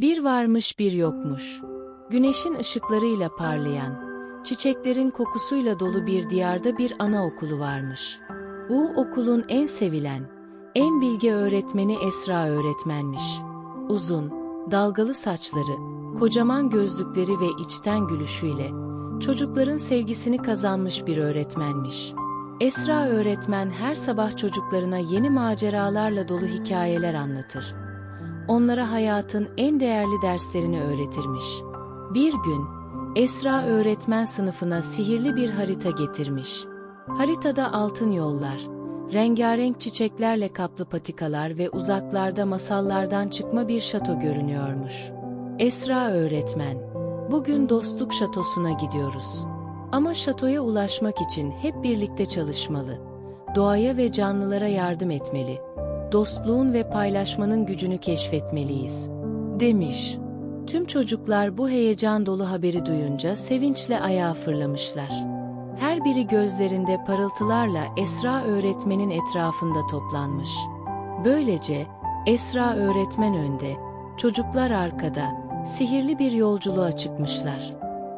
Bir varmış bir yokmuş. Güneşin ışıklarıyla parlayan, çiçeklerin kokusuyla dolu bir diyarda bir anaokulu varmış. Bu okulun en sevilen, en bilge öğretmeni Esra öğretmenmiş. Uzun, dalgalı saçları, kocaman gözlükleri ve içten gülüşüyle çocukların sevgisini kazanmış bir öğretmenmiş. Esra öğretmen her sabah çocuklarına yeni maceralarla dolu hikayeler anlatır. Onlara hayatın en değerli derslerini öğretirmiş. Bir gün Esra öğretmen sınıfına sihirli bir harita getirmiş. Haritada altın yollar, rengarenk çiçeklerle kaplı patikalar ve uzaklarda masallardan çıkma bir şato görünüyormuş. Esra öğretmen, bugün dostluk şatosuna gidiyoruz. Ama şatoya ulaşmak için hep birlikte çalışmalı. Doğaya ve canlılara yardım etmeli. Dostluğun ve paylaşmanın gücünü keşfetmeliyiz. Demiş. Tüm çocuklar bu heyecan dolu haberi duyunca sevinçle ayağa fırlamışlar. Her biri gözlerinde parıltılarla Esra öğretmenin etrafında toplanmış. Böylece Esra öğretmen önde, çocuklar arkada, sihirli bir yolculuğa çıkmışlar.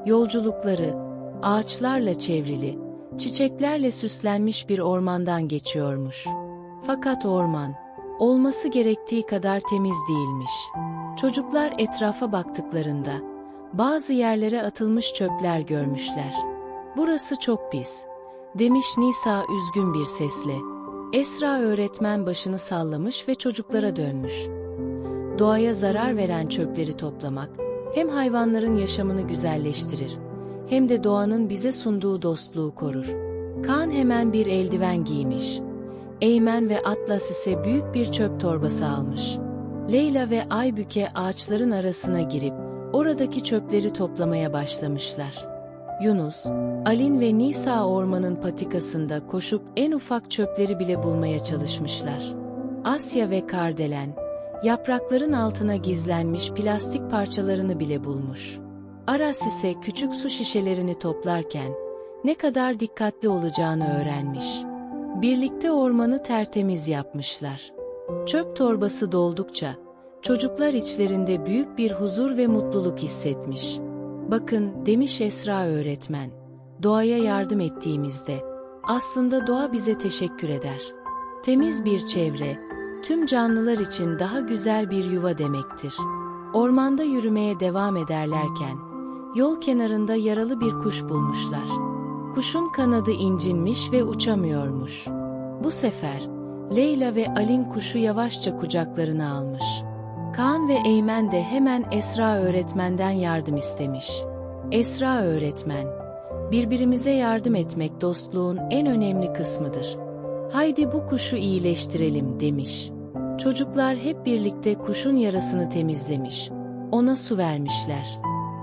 Yolculukları, ağaçlarla çevrili, çiçeklerle süslenmiş bir ormandan geçiyormuş. Fakat orman, olması gerektiği kadar temiz değilmiş. Çocuklar etrafa baktıklarında, bazı yerlere atılmış çöpler görmüşler. Burası çok pis, demiş Nisa üzgün bir sesle. Esra öğretmen başını sallamış ve çocuklara dönmüş. Doğaya zarar veren çöpleri toplamak, hem hayvanların yaşamını güzelleştirir, hem de doğanın bize sunduğu dostluğu korur. Kaan hemen bir eldiven giymiş. Eymen ve Atlas ise büyük bir çöp torbası almış. Leyla ve Aybüke ağaçların arasına girip oradaki çöpleri toplamaya başlamışlar. Yunus, Alin ve Nisa ormanın patikasında koşup en ufak çöpleri bile bulmaya çalışmışlar. Asya ve Kardelen, yaprakların altına gizlenmiş plastik parçalarını bile bulmuş. Aras ise küçük su şişelerini toplarken ne kadar dikkatli olacağını öğrenmiş. Birlikte ormanı tertemiz yapmışlar. Çöp torbası doldukça çocuklar içlerinde büyük bir huzur ve mutluluk hissetmiş. Bakın demiş Esra öğretmen, doğaya yardım ettiğimizde aslında doğa bize teşekkür eder. Temiz bir çevre, tüm canlılar için daha güzel bir yuva demektir. Ormanda yürümeye devam ederlerken, yol kenarında yaralı bir kuş bulmuşlar. Kuşun kanadı incinmiş ve uçamıyormuş. Bu sefer, Leyla ve Alin kuşu yavaşça kucaklarına almış. Kaan ve Eymen de hemen Esra öğretmenden yardım istemiş. Esra öğretmen, birbirimize yardım etmek dostluğun en önemli kısmıdır. Haydi bu kuşu iyileştirelim demiş. Çocuklar hep birlikte kuşun yarasını temizlemiş. Ona su vermişler.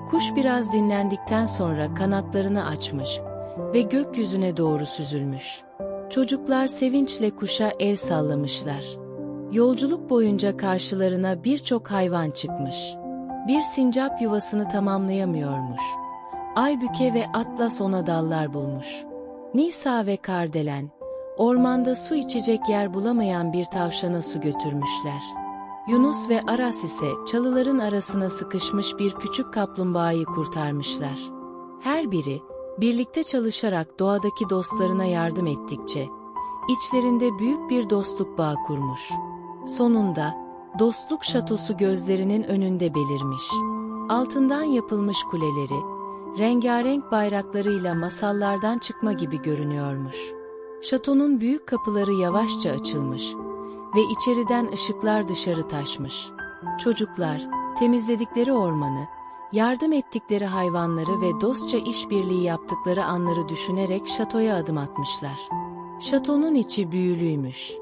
Kuş biraz dinlendikten sonra kanatlarını açmış ve gökyüzüne doğru süzülmüş. Çocuklar sevinçle kuşa el sallamışlar. Yolculuk boyunca karşılarına birçok hayvan çıkmış. Bir sincap yuvasını tamamlayamıyormuş. Aybüke ve Atlas ona dallar bulmuş. Nisa ve Kardelen, ormanda su içecek yer bulamayan bir tavşana su götürmüşler. Yunus ve Aras ise çalıların arasına sıkışmış bir küçük kaplumbağayı kurtarmışlar. Her biri, birlikte çalışarak doğadaki dostlarına yardım ettikçe, içlerinde büyük bir dostluk bağı kurmuş. Sonunda, dostluk şatosu gözlerinin önünde belirmiş. Altından yapılmış kuleleri, rengarenk bayraklarıyla masallardan çıkma gibi görünüyormuş. Şatonun büyük kapıları yavaşça açılmış ve içeriden ışıklar dışarı taşmış. Çocuklar, temizledikleri ormanı, yardım ettikleri hayvanları ve dostça işbirliği yaptıkları anları düşünerek şatoya adım atmışlar. Şatonun içi büyülüymüş.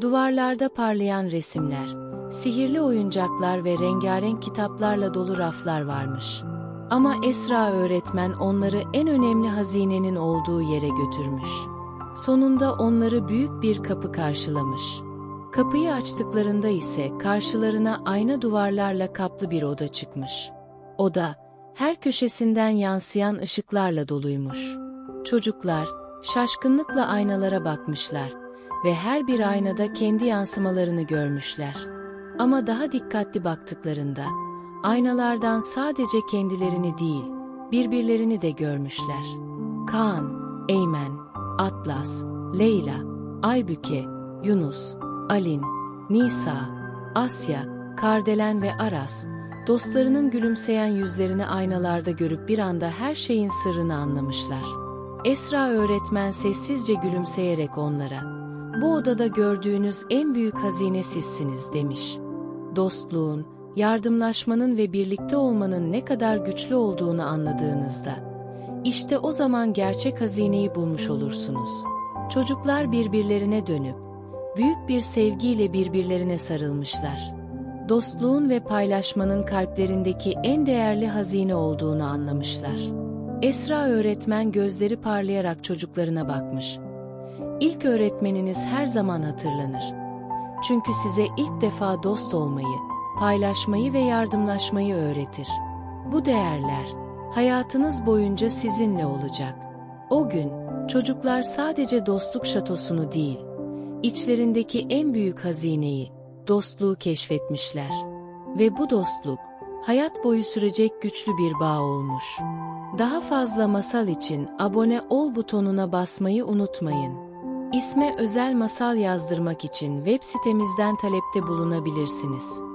Duvarlarda parlayan resimler, sihirli oyuncaklar ve rengarenk kitaplarla dolu raflar varmış. Ama Esra öğretmen onları en önemli hazinenin olduğu yere götürmüş. Sonunda onları büyük bir kapı karşılamış. Kapıyı açtıklarında ise karşılarına ayna duvarlarla kaplı bir oda çıkmış. Oda, her köşesinden yansıyan ışıklarla doluymuş. Çocuklar, şaşkınlıkla aynalara bakmışlar ve her bir aynada kendi yansımalarını görmüşler. Ama daha dikkatli baktıklarında, aynalardan sadece kendilerini değil, birbirlerini de görmüşler. Kaan, Eymen, Atlas, Leyla, Aybüke, Yunus, Alin, Nisa, Asya, Kardelen ve Aras, dostlarının gülümseyen yüzlerini aynalarda görüp bir anda her şeyin sırrını anlamışlar. Esra öğretmen sessizce gülümseyerek onlara, bu odada gördüğünüz en büyük hazine sizsiniz demiş. Dostluğun, yardımlaşmanın ve birlikte olmanın ne kadar güçlü olduğunu anladığınızda, işte o zaman gerçek hazineyi bulmuş olursunuz. Çocuklar birbirlerine dönüp, büyük bir sevgiyle birbirlerine sarılmışlar. Dostluğun ve paylaşmanın kalplerindeki en değerli hazine olduğunu anlamışlar. Esra öğretmen gözleri parlayarak çocuklarına bakmış. İlk öğretmeniniz her zaman hatırlanır. Çünkü size ilk defa dost olmayı, paylaşmayı ve yardımlaşmayı öğretir. Bu değerler hayatınız boyunca sizinle olacak. O gün çocuklar sadece dostluk şatosunu değil, içlerindeki en büyük hazineyi, dostluğu keşfetmişler. Ve bu dostluk hayat boyu sürecek güçlü bir bağ olmuş. Daha fazla masal için abone ol butonuna basmayı unutmayın. İsme özel masal yazdırmak için web sitemizden talepte bulunabilirsiniz.